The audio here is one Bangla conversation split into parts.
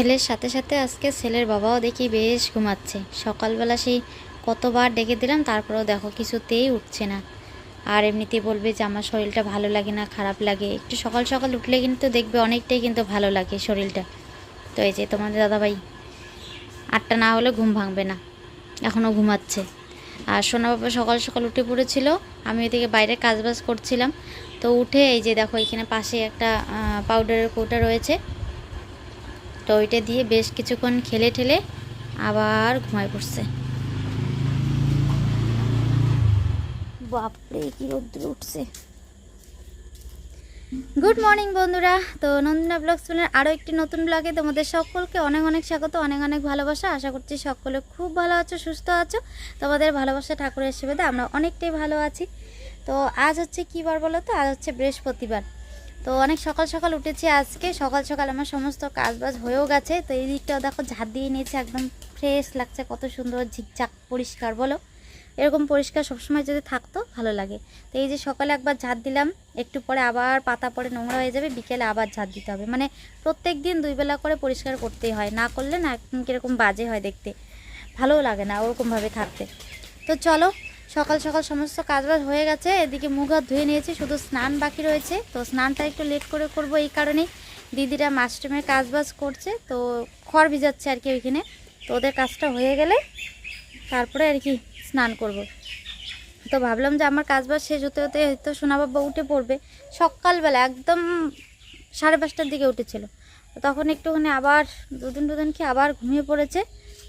ছেলের সাথে সাথে আজকে ছেলের বাবাও দেখি বেশ ঘুমাচ্ছে। সকালবেলা সেই কতবার ডেকে দিলাম, তারপরেও দেখো কিছুতেই উঠছে না। আর এমনিতে বলবে যে, আমার শরীরটা ভালো লাগে না, খারাপ লাগে। একটু সকাল সকাল উঠলে কিন্তু দেখবে অনেকটাই কিন্তু ভালো লাগে শরীরটা। তো এই যে তোমাদের দাদাভাই, আটটা না হলে ঘুম ভাঙবে না এখনও ঘুমাচ্ছে। আর সোনা বাবা সকাল সকাল উঠে পড়েছিল, আমি এদিকে বাইরে কাজবাজ করছিলাম। তো উঠে এই যে দেখো এখানে পাশে একটা পাউডারের কৌটা রয়েছে। তো ওইটা দিয়ে বেশ কিছুক্ষণ খেলে ঠেলে আবার ঘুমায় পড়ছে। বাপরে কি রোদ্দুর উঠছে। গুড মর্নিং বন্ধুরা তো নন্দিনা ব্লগ স্কুলের আরও একটি নতুন ব্লগে তোমাদের সকলকে অনেক অনেক স্বাগত অনেক অনেক ভালোবাসা। আশা করছি সকলে খুব ভালো আছো সুস্থ আছো। তোমাদের ভালোবাসা ঠাকুরের সেবাতে আমরা অনেকটাই ভালো আছি। তো আজ হচ্ছে কী বার বলো তো? আজ হচ্ছে বৃহস্পতিবার। তো অনেক সকাল সকাল উঠেছি আজকে। সকাল সকাল আমার সমস্ত কাজবাজ হয়েও গেছে। তো এই দিকটাও দেখো ঝাঁট দিয়ে নিয়েছে, একদম ফ্রেশ লাগছে, কত সুন্দর, ঝিকঝাক, পরিষ্কার, বলো? এরকম পরিষ্কার সবসময় যদি থাকতো, ভালো লাগে। তো এই যে সকালে একবার ঝাঁট দিলাম, একটু পরে আবার পাতা পরে নোংরা হয়ে যাবে, বিকেলে আবার ঝাঁট দিতে হবে। মানে প্রত্যেক দিন দুইবেলা করে পরিষ্কার করতেই হয়, না করলে না কীরকম বাজে হয় দেখতে। ভালোও লাগে না ওরকমভাবে থাকতে। তো চলো সকাল সকাল সমস্ত কাজবাজ হয়ে গেছে, এদিকে মুখ হাত ধুয়ে নিয়েছি, শুধু স্নান বাকি রয়েছে। তো স্নানটা একটু লেট করে করব এই কারণেই। দিদিরা মাশরুমের কাজবাজ করছে, তো খড় ভিজাচ্ছে আর কি ওইখানে। তো ওদের কাজটা হয়ে গেলে তারপরে আর কি স্নান করব। তো ভাবলাম যে আমার কাজবাজ শেষ হতে হতে হয়তো সোনা বাবা উঠে পড়বে। সকালবেলা একদম সাড়ে পাঁচটার দিকে উঠেছিল। তখন একটুখানি আবার দুদিন দুদিন কি আবার ঘুমিয়ে পড়েছে,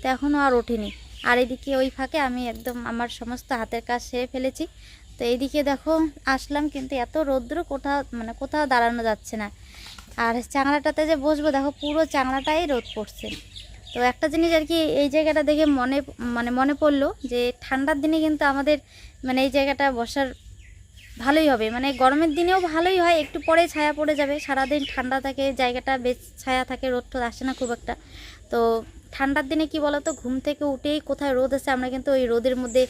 তো এখনও আর ওঠেনি। আর এদিকে ওই ফাঁকে আমি একদম আমার সমস্ত হাতের কাজ সেরে ফেলেছি। তো এইদিকে দেখো, আসলাম কিন্তু এত রৌদ্র কোথাও মানে কোথাও দাঁড়ানো যাচ্ছে না। আর চাংড়াটাতে যে বসবো, দেখো পুরো চাংড়াটাই রোদ পড়ছে। তো একটা জিনিস আর কি, এই জায়গাটা দেখে মনে মানে মনে পড়ল যে ঠান্ডার দিনে কিন্তু আমাদের মানে এই জায়গাটা বসার ভালোই হবে। মানে গরমের দিনেও ভালোই হয়, একটু পরে ছায়া পড়ে যাবে। সারাদিন ঠান্ডা থাকে, জায়গাটা বেশ ছায়া থাকে, রোদ টোদ আসে না খুব একটা। তো ঠান্ডার দিনে কি বলতো? ঘুম থেকে উঠেই কোথায় রোদ আছে, আমরা কিন্তু ওই রোদের মধ্যে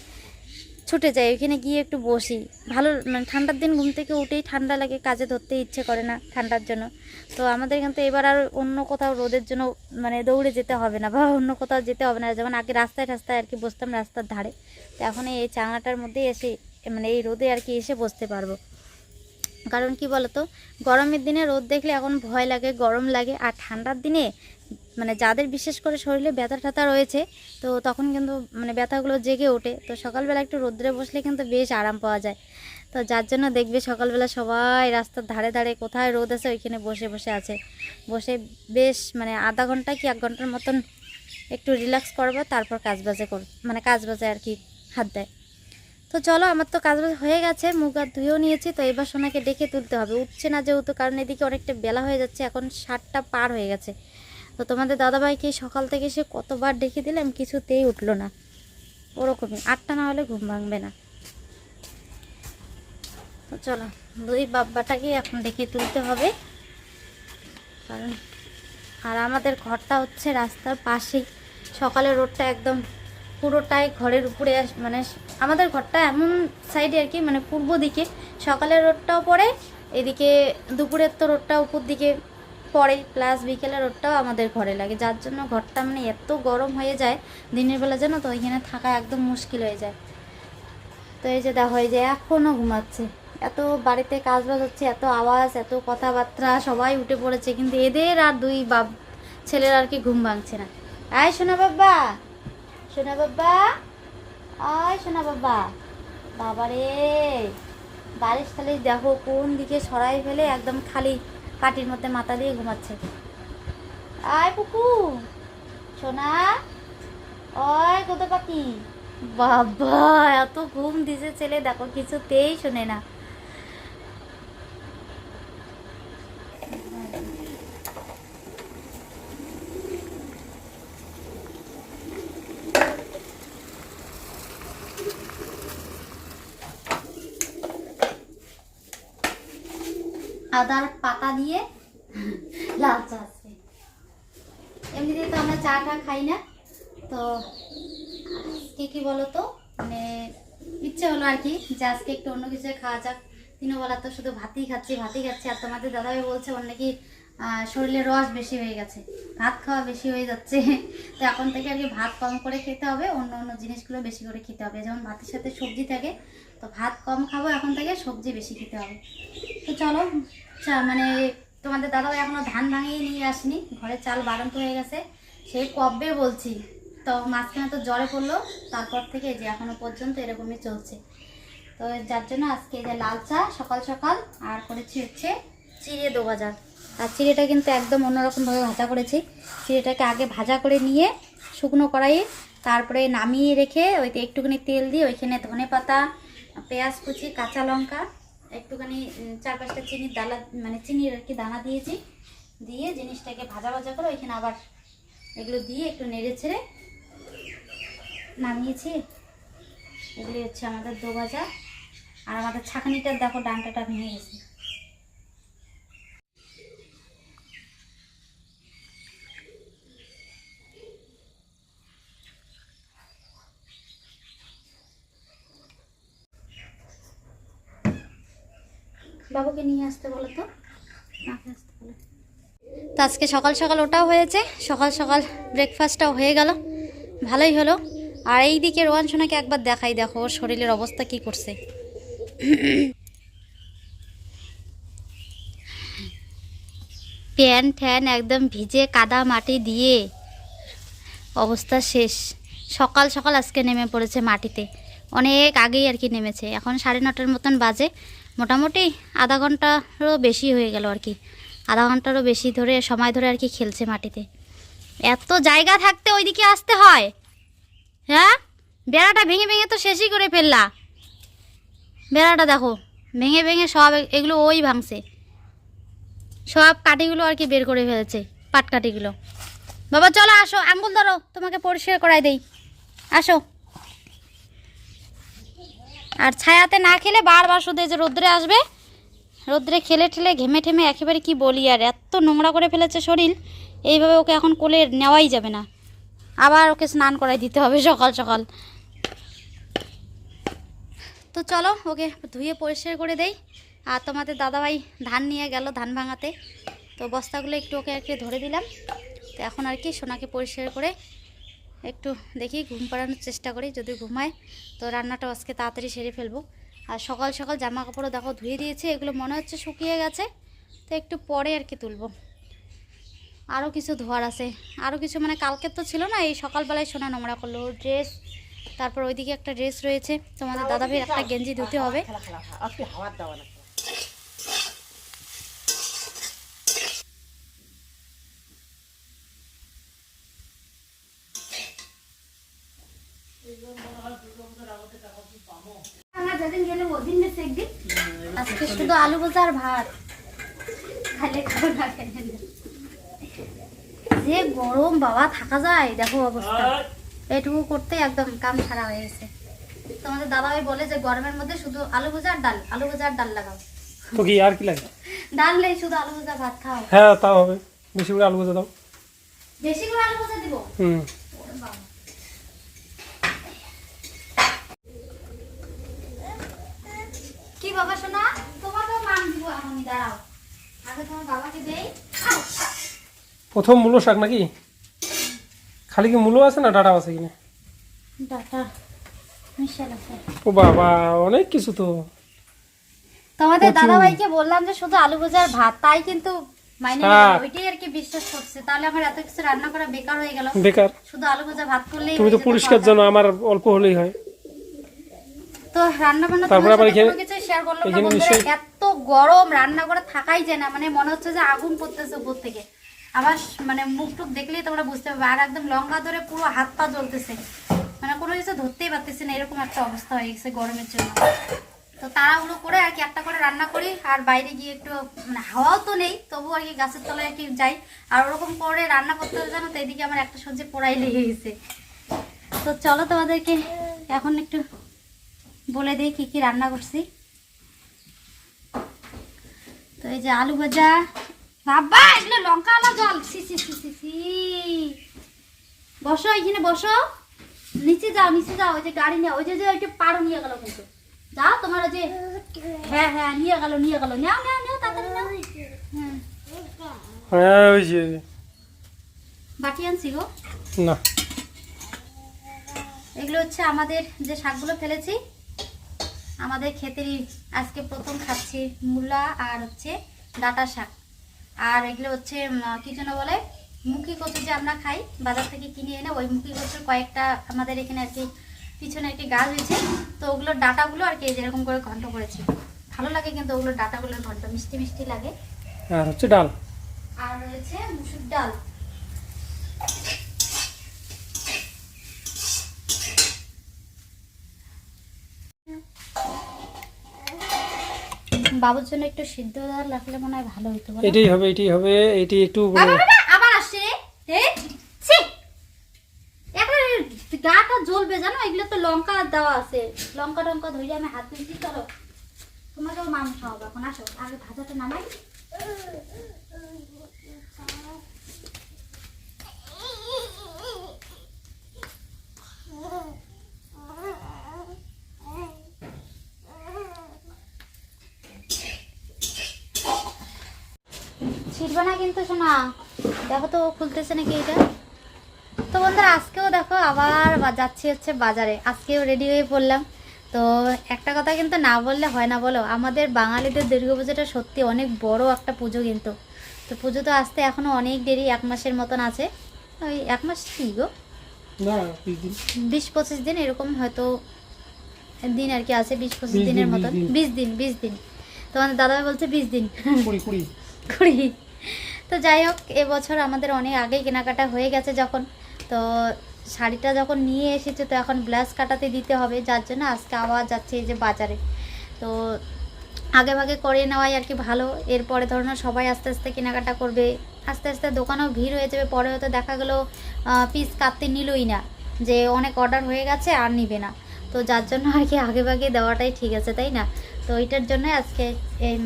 ছুটে যাই, ওইখানে গিয়ে একটু বসি। ভালো মানে ঠান্ডার দিন ঘুম থেকে উঠেই ঠান্ডা লাগে, কাজে ধরতে ইচ্ছে করে না ঠান্ডার জন্য। তো আমাদের কিন্তু এবার আর অন্য কোথাও রোদের জন্য মানে দৌড়ে যেতে হবে না, বা অন্য কোথাও যেতে হবে না। যেমন আগে রাস্তায় রাস্তায় আর কি বসতাম রাস্তার ধারে, তো এখন এই চাঙাটার মধ্যেই এসে মানে এই রোদে আর কি এসে বসতে পারব। কারণ কি বলতো? গরমের দিনে রোদ দেখলে এখন ভয় লাগে, গরম লাগে, আর ঠান্ডার দিনে মানে যাদের বিশেষ করে শরীরে ব্যথা ট্যাথা রয়েছে, তো তখন কিন্তু মানে ব্যথাগুলো জেগে ওঠে। তো সকালবেলা একটু রোদ্রে বসলে কিন্তু বেশ আরাম পাওয়া যায়। তো যার জন্য দেখবে সকালবেলা সবাই রাস্তার ধারে ধারে কোথায় রোদ আছে ওইখানে বসে বসে আছে। বসে বেশ মানে আধা ঘণ্টা কি এক ঘণ্টার মতন একটু রিল্যাক্স করব, তারপর কাজ বাজে কর মানে কাজ বাজে আর কি হাত দেয়। তো চলো আমার তো কাজ বাজ হয়ে গেছে, মুখ হাত ধুয়েও নিয়েছি, তো এবার সোনাকে ডেকে তুলতে হবে। উঠছে না যেহেতু, কারণ এদিকে অনেকটা বেলা হয়ে যাচ্ছে, এখন সাতটা পার হয়ে গেছে। তো তোমাদের দাদাভাইকে সকাল থেকে সে কতবার ডেকে দিলাম কিছুতেই উঠল না। ওরকমই, আটটা না হলে ঘুম ভাঙবে না। তো চলো, দুই বাব্বাটাকে এখন ডেকে তুলতে হবে। কারণ, আর আমাদের ঘরটা হচ্ছে রাস্তার পাশেই। সকালে রোডটা একদম পুরোটাই ঘরের উপরে মানে আমাদের ঘরটা এমন সাইডে আর কি মানে পূর্ব দিকে। সকালের রোডটাও পড়ে, এদিকে দুপুরের তো রোডটা উপর দিকে পড়ে প্লাস বিকেলের রোডটাও আমাদের ঘরে লাগে। যার জন্য ঘরটা মানে এত গরম হয়ে যায়, দিনের বেলা যেন তো, ওইখানে থাকা একদম মুশকিল হয়ে যায়। তো এই যে দেখো, এই যে এখনও ঘুমাচ্ছে। এত বাড়িতে কাজ বাজ হচ্ছে, এত আওয়াজ, এত কথাবার্তা, সবাই উঠে পড়েছে, কিন্তু এদের আর দুই বাপ ছেলের আর কি ঘুম ভাঙছে না। আয় সোনা বাবা সোনা বাবা আয় সোনা বাবা বাবা রে বারিশ খালি দেখো, কোন দিকে সরাই ফেলে, একদম খালি। কাটির মধ্যে মাথা দিয়ে ঘুমাচ্ছে। আয় পুকু। সোনা। অয় কত পাখি। বাবা, এত ঘুম দিছে ছেলে, দেখো কিছুতেই শোনে না। আদার পাতা দিয়ে লাল চা আছে। এমনিতে তো আমরা চা টা খাই না, তো আজকে কি বলতো? মানে ইচ্ছে হলো আর কি যে আজকে একটু অন্য কিছু খাওয়া যাক। দিনবেলা তো শুধু ভাতই খাচ্ছি ভাতই খাচ্ছি, আর তোমাদের দাদাভাই বলছে ওর নাকি শরীরে রস বেশি হয়ে গেছে, ভাত খাওয়া বেশি হয়ে যাচ্ছে। তো এখন থেকে আর কি ভাত কম করে খেতে হবে, অন্য অন্য জিনিসগুলো বেশি করে খেতে হবে, যেমন ভাতের সাথে সবজি থাকে তো ভাত কম খাব, এখন থেকে সবজি বেশি খেতে হবে। তো চলো মানে তোমাদের দাদাও এখনও ধান ভাঙিয়ে নিয়ে আসনি, ঘরে চাল বাড়ন্ত হয়ে গেছে। সেই কবে বলছি, তো মাঝখানে তো জ্বরে পড়ল, তারপর থেকে যে এখনও পর্যন্ত এরকমই চলছে। তো যার জন্য আজকে যে লাল চা, সকাল সকাল, আর করেছি হচ্ছে চিড়ে দো বাজার আর চিড়েটা কিন্তু একদম অন্যরকমভাবে ভাজা করেছি। চিড়েটাকে আগে ভাজা করে নিয়ে শুকনো কড়াইয়ে, তারপরে নামিয়ে রেখে ওইতে একটুখানি তেল দিয়ে ওইখানে ধনে পাতা পেঁয়াজ কুচি, কাঁচা লঙ্কা, একটুখানি চার পাঁচটা চিনির দালা মানে চিনির আর কি দানা দিয়েছি। দিয়ে জিনিসটাকে ভাজা ভাজা করে ওইখানে আবার এগুলো দিয়ে একটু নেড়ে ছেড়ে নামিয়েছি। এগুলি হচ্ছে আমাদের দো ভাজা আর আমাদের ছাঁকনিটার দেখো ডানটাটা ভেঙে গেছে। বাবুকে নিয়ে আসতে বলো তো? তো আজকে সকাল সকাল ওটাও হয়েছে, সকাল সকাল ব্রেকফাস্টটাও হয়ে গেল, ভালোই হলো। আর এই দিকে রোয়ান সোনাকে একবার দেখাই, দেখো ওর শরীরের অবস্থা কি করছে। প্যান ফ্যান একদম ভিজে কাদা মাটি দিয়ে অবস্থা শেষ। সকাল সকাল আজকে নেমে পড়েছে মাটিতে। অনেক আগেই আর কি নেমেছে। এখন সাড়ে নটার মতন বাজে। মোটামুটি আধা ঘন্টারও বেশি হয়ে গেল আর কি। আধা ঘন্টারও বেশি ধরে সময় ধরে আর কি খেলছে মাটিতে। এত জায়গা থাকতে ওইদিকে আসতে হয়। হ্যাঁ? বেড়াটা ভেঙে ভেঙে তো শেষই করে ফেললা। বেড়াটা দেখো, ভেঙে ভেঙে সব এগুলো ওই ভাঙছে। সব কাঠিগুলো আর কি বের করে ফেলেছে, পাটকাঠিগুলো। বাবা, চলো আসো, আঙ্গুল ধরো, তোমাকে পরিষ্কার করাই দেই। আসো। আর ছায়াতে না খেলে বারবার শুধু যে রোদ্রে আসবে, রোদ্রে খেলে ঠেলে ঘেমে ঠেমে একেবারে কি বলি আর এত নোংরা করে ফেলেছে শরীর, এইভাবে ওকে এখন কোলে নেওয়াই যাবে না। আবার ওকে স্নান করাই দিতে হবে সকাল সকাল। তো চলো ওকে ধুয়ে পরিষ্কার করে দেই। আর তোমাদের দাদাভাই ধান নিয়ে গেল ধান ভাঙাতে। তো বস্তাগুলো একটু ওকে আর কি ধরে দিলাম। তো এখন আর কি সোনাকে পরিষ্কার করে একটু দেখি, ঘুম পাড়ানোর চেষ্টা করি, যদি ঘুমায়। তো রান্নাটা আজকে তাড়াতাড়ি সেরে ফেলব। আর সকাল সকাল জামা কাপড়ও দেখো ধুয়ে দিয়েছে, এগুলো মনে হচ্ছে শুকিয়ে গেছে। তো একটু পরে আর কি তুলবো। আরও কিছু ধোয়ার আছে। আরও কিছু মানে কালকে তো ছিল না, এই সকালবেলায় সোনা নোংরা করল। ড্রেস, তারপর ওইদিকে একটা ড্রেস রয়েছে। তোমাদের দাদা ভাইয়ের একটা গেঞ্জি ধুতে হবে আজকে হাওয়ার দেওয়া না আমরা যেদিন গেলে ওদিন বেশ একদিন আজকে শুধু আলু ভাজা আর ভাত। খালে খাব না যে গরম বাবা থাকা যায়? দেখো অবস্থা। এটুকু করতে একদম কাম সারা হয়ে গেছে। তোমাদের দাদাভাই বলে যে গরমের মধ্যে শুধু আলু ভাজা আর ডাল আলু ভাজা আর ডাল লাগাও। তো কি আর কি লাগে? ডাল নেই শুধু আলু ভাজা ভাত খাও। হ্যাঁ তাও হবে। বেশি করে আলু ভাজা দাও। বেশি করে আলু ভাজা দিব? হুম। কি বাবা শোনা তোমাকেও দিব এখনই দাঁড়াও। আগে তোমার বাবাকে দেই। প্রথম মূলো শাক নাকি? খালি কি মূলো আছে না ডাটা আছে কিনা? ডাটা মিশাল আছে। ও বাবা অনেক কিছু তো। তোমাদের প্রচুর। দাদা ভাইকে বললাম যে শুধু আলু ভাজা আর ভাত তাই কিন্তু মাইনে ওইটাই আর কি বিশ্বাস করছে। তাহলে আমার এত কিছু রান্না করা বেকার হয়ে গেল। বেকার। শুধু আলু ভাজা ভাত করলেই তুমি তো পরিষ্কার খাওয়া জানো আমার অল্প হলেই হয়। তো রান্না বান্না তারপরে আবার কিছু শেয়ার করলাম না। বন্ধুরা এত গরম রান্না করে থাকাই যায় না। মানে মনে হচ্ছে যে আগুন পড়তেছে উপর থেকে। আবার মানে মুখ টুক দেখলেই তোমরা বুঝতে পারবে। আর একদম লঙ্কা ধরে পুরো হাত পা জ্বলতেছে। মানে কোনো কিছু ধরতেই পারতেছি না এরকম একটা অবস্থা হয়ে গেছে গরমের জন্য। তো তাড়াহুড়ো করে আর কি একটা করে রান্না করি। আর বাইরে গিয়ে একটু মানে হাওয়াও তো নেই তবু আর কি গাছের তলায় আর কি যাই। আর ওরকম করে রান্না করতে হবে জানো তো এদিকে আমার একটা সবজি পোড়াই লেগে গেছে। তো চলো তোমাদেরকে এখন একটু বলে দিই কি কি রান্না করছি। তো এই যে আলু ভাজা। বাবা এগুলো লঙ্কা আলা জল। সি সি সি সি সি বসো এখানে বসো। নিচে যাও নিচে যাও ওই যে গাড়ি নিয়ে ওই যে যে ওইটা পাড়ো নিয়ে গেল কিন্তু। যাও তোমার ওই যে হ্যাঁ হ্যাঁ নিয়ে গেল নিয়ে গেল। নাও নাও নাও তাড়াতাড়ি নাও। হ্যাঁ। হ্যাঁ ওই যে। বাটি আনছি গো। না। এগুলো হচ্ছে আমাদের যে শাকগুলো ফেলেছি। আমাদের ক্ষেতেরই আজকে প্রথম খাচ্ছি মূলা আর হচ্ছে ডাটা শাক। আর এগুলো হচ্ছে কি যেন বলে মুখি কচু যে আমরা খাই বাজার থেকে কিনে এনে ওই মুখি কচুর কয়েকটা আমাদের এখানে আর কি পিছনে একটি গাছ হয়েছে। তো ওগুলোর ডাটাগুলো আর কি যেরকম করে ঘন্ট করেছি। ভালো লাগে কিন্তু ওগুলোর ডাটাগুলোর ঘন্ট মিষ্টি মিষ্টি লাগে। আর হচ্ছে ডাল। আর রয়েছে মুসুর ডাল। বাবুর জন্য একটু সিদ্ধ ডাল রাখলে মনে হয় ভালো হতো এটাই হবে এটাই হবে এটি একটু আবার আসছে। রে ছি! এখন গাটা জ্বলবে জানো? এগুলো তো লঙ্কা দেওয়া আছে। লঙ্কা টঙ্কা ধরে আমি হাত দিচ্ছি চলো। তোমাকেও মাংস হবে এখন আসো। আগে ভাজাটা নামাই। ছিড়বে না কিন্তু শোনা দেখো তো খুলতেছে নাকি এটা। তো বন্ধুরা আজকেও দেখো আবার যাচ্ছি হচ্ছে বাজারে। আজকেও রেডি হয়ে পড়লাম। তো একটা কথা কিন্তু না বললে হয় না বলো। আমাদের বাঙালিদের দুর্গাপুজোটা সত্যি অনেক বড় একটা পুজো কিন্তু। তো পুজো তো আসতে এখনও অনেক দেরি এক মাসের মতন আছে। ওই এক মাস কি গো? বিশ পঁচিশ দিন এরকম হয়তো দিন আর কি আছে বিশ পঁচিশ দিনের মতন। বিশ দিন বিশ দিন। তোমাদের দাদাভাই বলছে বিশ দিন। কুড়ি। কুড়ি। তো যাই হোক, এবছর আমাদের অনেক আগেই কেনাকাটা হয়ে গেছে যখন। তো শাড়িটা যখন নিয়ে এসেছে, তো এখন ব্লাউজ কাটাতে দিতে হবে, যার জন্য আজকে আবার যাচ্ছে এই যে বাজারে। তো আগে ভাগে করে নেওয়াই আর কি ভালো। এরপরে ধরো সবাই আস্তে আস্তে কেনাকাটা করবে। আস্তে আস্তে দোকানেও ভিড় হয়ে যাবে পরে হয়তো দেখা গেলো পিস কাটতে নিলই না। যে অনেক অর্ডার হয়ে গেছে, আর নিবে না। তো যার জন্য আর কি আগে ভাগে দেওয়াটাই ঠিক আছে, তাই না? তো ওইটার জন্য আজকে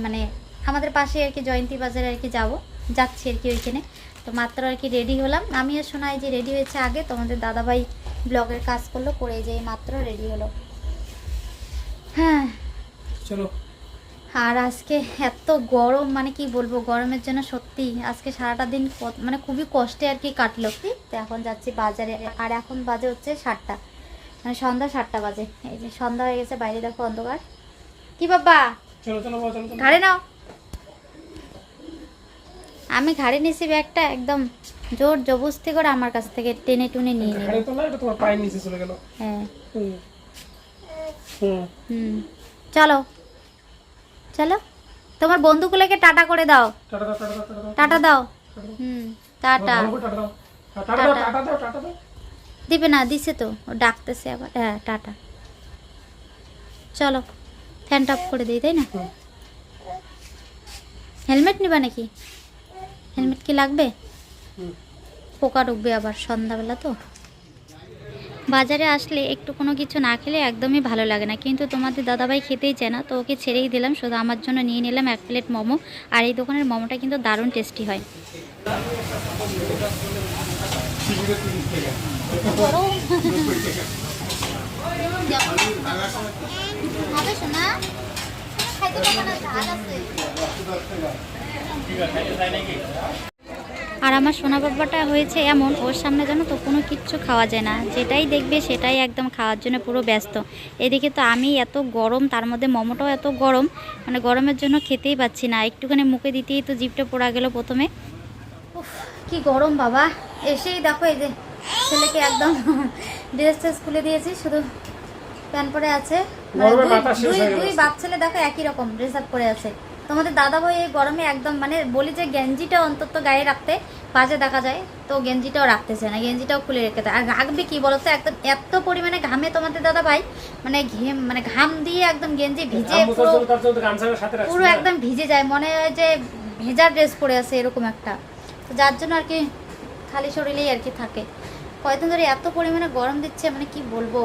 মানে আমাদের পাশে আর কি জয়ন্তী বাজারে আর কি যাব। যাচ্ছি আর কি ওইখানে। তো মাত্র আর কি রেডি হলাম। আমিও শোনাই যে রেডি হয়েছে আগে তোমাদের দাদাভাই ব্লগের কাজ করল করে যে মাত্র রেডি হলো। হ্যাঁ। চলো। আর আজকে এত গরম মানে কি বলব গরমের জন্য সত্যি আজকে সারাটা দিন মানে খুবই কষ্টে আর কি কাটলো। তো এখন যাচ্ছি বাজারে। আর এখন বাজে হচ্ছে সাতটা। মানে সন্ধ্যা সাতটা বাজে। এই যে সন্ধ্যা হয়ে গেছে বাইরে দেখো অন্ধকার। কি বাবা? ঘাড়ে নাও। আমি ঘাড়ে নিছি ব্যাগটা একদম জোর জবস্তি করে আমার কাছ থেকে টেনে টুনে নিয়ে নিল ঘাড়ে তো না এটা তোমার পায়ের নিচে চলে গেল। হ্যাঁ। হুম। হুম। হুম। চলো। চলো। তোমার বন্ধুগুলোকে টাটা করে দাও। টাটা দাও টাটা দাও টাটা দাও। হুম টাটা। ভালো টাটা দাও। টাটা দাও টাটা। দাও টাটা দাও। দিবে না দিছে তো। ও ডাকতেছে আবার। হ্যাঁ টাটা। চলো। ফ্যানটা অফ করে দিই তাই না? হেলমেট নিবা নাকি? হেলমেট কি লাগবে? পোকা ঢুকবে আবার সন্ধ্যাবেলা তো। বাজারে আসলে একটু কোনো কিছু না খেলে একদমই ভালো লাগে না। কিন্তু তোমাদের দাদাভাই খেতেই চায় না, তো ওকে ছেড়েই দিলাম। শুধু আমার জন্য নিয়ে নিলাম এক প্লেট মোমো। আর এই দোকানের মোমোটা কিন্তু দারুণ টেস্টি হয় হবে শোনা খাইতে পারবে না ঝাল আছে আর আমার সোনা বাবাটা হয়েছে এমন ওর সামনে যেন তো কোনো কিচ্ছু খাওয়া যায় না। যেটাই দেখবে সেটাই একদম খাওয়ার জন্য পুরো ব্যস্ত। এদিকে তো আমি এত গরম তার মধ্যে মোমোটাও এত গরম মানে গরমের জন্য খেতেই পাচ্ছি না। একটুখানি মুখে দিতেই তো জিভটা পোড়া গেল প্রথমে। উফ, কি গরম বাবা। এসেই দেখো এই যে ছেলেকে একদম ড্রেস ট্রেস খুলে দিয়েছি শুধু প্যান্ট পরে আছে মানে দুই- দুই- দেখো একই রকম ড্রেস আপ করে আছে। তোমাদের দাদা ভাই এই গরমে একদম মানে বলি যে গেঞ্জিটা অন্তত গায়ে রাখতে পাজে দেখা যায় তো গেঞ্জিটাও রাখতেছে না গেঞ্জিটাও খুলে রেখে দেয়। আর রাখবে কি বলতো একদম এত পরিমাণে ঘামে তোমাদের দাদা ভাই মানে ঘেম মানে ঘাম দিয়ে একদম গেঞ্জি ভিজে পুরো পুরো একদম ভিজে যায় মনে হয় যে ভেজা ড্রেস পরে আছে এরকম একটা। তো যার জন্য আর কি খালি শরীরেই আর কি থাকে। কয়েকদিন ধরে এত পরিমাণে গরম দিচ্ছে মানে কি বলব?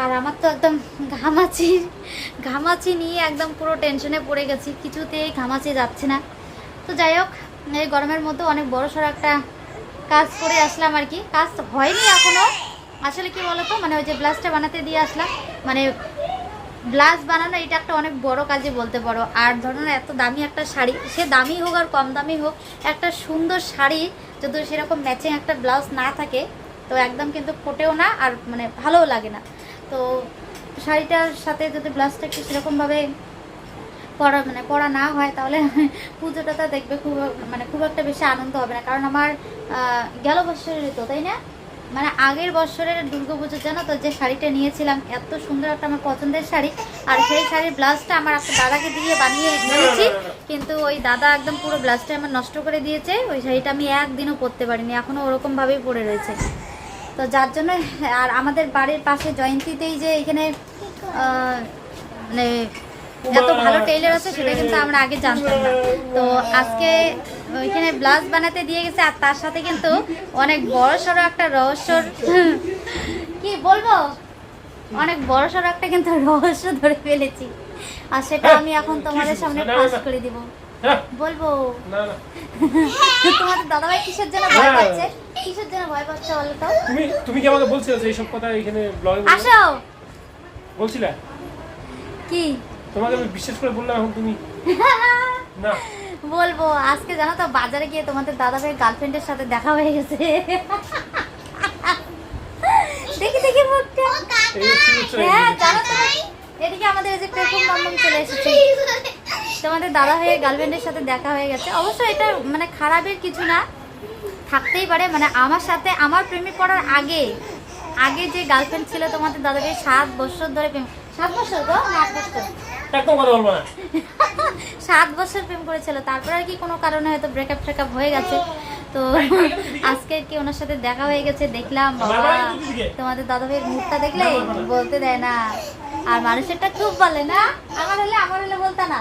আর আমার তো একদম ঘামাচি ঘামাচি নিয়ে একদম পুরো টেনশনে পড়ে গেছি, কিছুতেই ঘামাচি যাচ্ছে না। তো যাই হোক, এই গরমের মধ্যে অনেক বড় সড়ো একটা কাজ করে আসলাম আর কি। কাজ হয়নি এখনও আসলে কি বলতো? মানে ওই যে ব্লাউজটা বানাতে দিয়ে আসলাম। মানে ব্লাউজ বানানো এটা একটা অনেক বড় কাজে বলতে পারো। আর ধরো এত দামি একটা শাড়ি, সে দামি হোক আর কম দামি হোক, একটা সুন্দর শাড়ি যদি সেরকম ম্যাচিং একটা ব্লাউজ না থাকে, তো একদম কিন্তু ফোটেও না আর মানে ভালোও লাগে না। তো শাড়িটার সাথে যদি ব্লাউজটা একটু সেরকমভাবে পড়া মানে পড়া না হয়, তাহলে পুজোটা তো দেখবে খুব মানে খুব একটা বেশি আনন্দ হবে না। কারণ আমার গেল বছরের তো তাই না? মানে আগের বছরের দুর্গা পুজোর জানো তো যে শাড়িটা নিয়েছিলাম, এত সুন্দর একটা আমার পছন্দের শাড়ি। আর সেই শাড়ির ব্লাউজটা আমার একটা দাদাকে দিয়ে বানিয়ে নিয়েছি কিন্তু ওই দাদা একদম পুরো ব্লাউজটা আমার নষ্ট করে দিয়েছে। ওই শাড়িটা আমি একদিনও পরতে পারিনি এখনও ওরকমভাবেই পরে রয়েছে। তো যার জন্য আর আমাদের বাড়ির পাশে জয়ন্তীতেই যে এখানে মানে এত ভালো টেইলার আছে সেটা কিন্তু আমরা আগে জানতাম না। তো আজকে ওইখানে ব্লাউজ বানাতে দিয়ে গেছে আর তার সাথে কিন্তু অনেক বড় সড়ো একটা রহস্যর কি বলব? অনেক বড় সড়ো একটা কিন্তু রহস্য ধরে ফেলেছি। আর সেটা আমি এখন তোমাদের সামনে ফাঁস করে দিব। বলব? না না। তোমাদের দাদাভাই কিসের জন্য ভয় পাচ্ছে? কিসের জন্য ভয় পাচ্ছে বলো তো? তুমি তুমি কি আমাকে বলছিলে যে এইসব কথা এখানে ব্লগে আসো। বলছিলে? কি? তোমাকে আমি বিশ্বাস করে বললাম এখন তুমি। না। বলব আজকে জানো তো বাজারে গিয়ে তোমাদের দাদা ভাইয়ের গার্লফ্রেন্ডের সাথে দেখা হয়ে গেছে। দেখি দেখি মুখটা। হ্যাঁ জানো তো। এদিকে আমাদের এই যে পেখম মাম্মাম চলে এসেছে। তোমাদের দাদা হয়ে গার্লফ্রেন্ডের সাথে দেখা হয়ে গেছে। অবশ্য এটা মানে খারাপের কিছু না থাকতেই পারে। মানে আমার সাথে আমার প্রেমে পড়ার আগে আগে যে গার্লফ্রেন্ড ছিল তোমাদের দাদা ভাই সাত বছর ধরে প্রেম সাত বছর না আট বছর। সাত বছর প্রেম করেছিল। তারপর আর কি কোনো কারণে হয়তো ব্রেকআপ ট্রেকআপ হয়ে গেছে। তো আজকে কি ওনার সাথে দেখা হয়ে গেছে দেখলাম। বাবা তোমাদের দাদা ভাইয়ের মুখটা দেখলে বলতে দেয় না। আর মানুষেরটা খুব বলে না? আমার হলে আমার হলে বলতে না।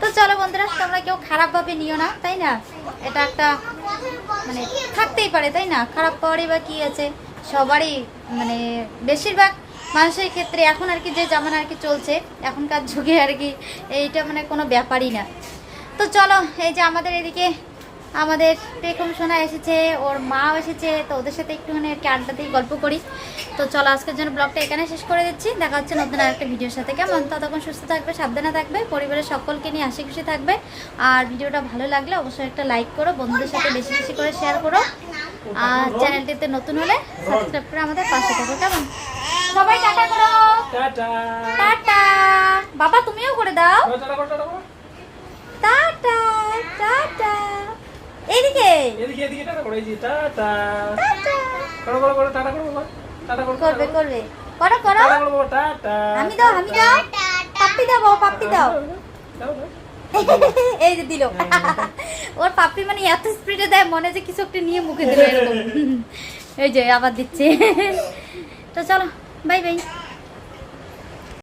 তো চলো বন্ধুরা, তোমরা কেউ খারাপ ভাবে নিও না, তাই না? এটা একটা মানে থাকতেই পারে, তাই না? খারাপ পাওয়ারই বা কি আছে? সবারই মানে বেশিরভাগ মানুষের ক্ষেত্রে এখন আর কি যে যেমন আর কি চলছে, এখনকার যুগে আর কি এইটা মানে কোনো ব্যাপারই না। তো চলো, এই যে আমাদের এদিকে আমাদের পেখম সোনা এসেছে ওর মাও এসেছে তো ওদের সাথে একটুখানি আর কি আড্ডা দিয়ে গল্প করি। তো চলো আজকের জন্য ব্লগটা এখানে শেষ করে দিচ্ছি। দেখা হচ্ছে নতুন আর একটা ভিডিওর সাথে। কেমন? ততক্ষণ সুস্থ থাকবে সাবধানে থাকবে পরিবারের সকলকে নিয়ে হাসি খুশি থাকবে। আর ভিডিওটা ভালো লাগলে অবশ্যই একটা লাইক করো বন্ধুদের সাথে বেশি বেশি করে শেয়ার করো। আর চ্যানেলটিতে নতুন হলে সাবস্ক্রাইব করে আমাদের পাশে থাকো। কেমন? সবাই টাটা করো। টাটা। টাটা। বাবা তুমিও করে দাও। Tata tata. এইদিকে এদিকে এদিকে টাটা করো এই যে টাটা। করো করো করো টাটা করো বাবা। টাটা করো করবে করবে। করো করো। টাটা করো টাটা। আমি দাও আমি দাও। পাপ্পি দাও বাবা পাপ্পি দাও এই যে দিল। ওর পাপ্পি মানে এত স্পিডে দেয় মনে যে কিছু একটা নিয়ে মুখে দিল এরকম। এই যে আবার দিচ্ছে। তো চলো বাই বাই